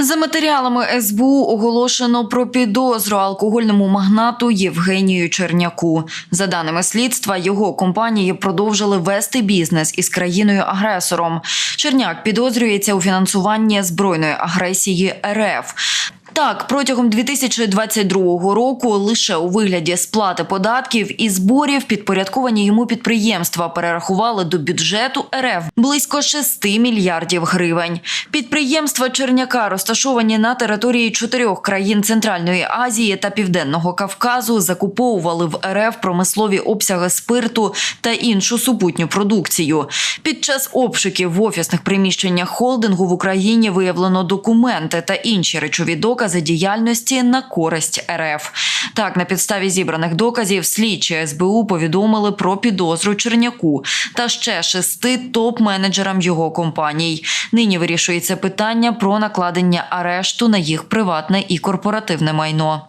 За матеріалами СБУ оголошено про підозру алкогольному магнату Євгенію Черняку. За даними слідства, його компанії продовжили вести бізнес із країною-агресором. Черняк підозрюється у фінансуванні збройної агресії РФ. Так, протягом 2022 року лише у вигляді сплати податків і зборів підпорядковані йому підприємства перерахували до бюджету РФ близько 6 мільярдів гривень. Підприємства Черняка розташовані на території чотирьох країн Центральної Азії та Південного Кавказу, закуповували в РФ промислові обсяги спирту та іншу супутню продукцію. Pід час обшуків в офісних приміщеннях холдингу в Україні виявлено документи та інші речові докази діяльності на користь РФ. Так, на підставі зібраних доказів слідчі СБУ повідомили про підозру Черняку та ще шести топ-менеджерам його компаній. Нині вирішується питання про накладення арешту на їх приватне і корпоративне майно.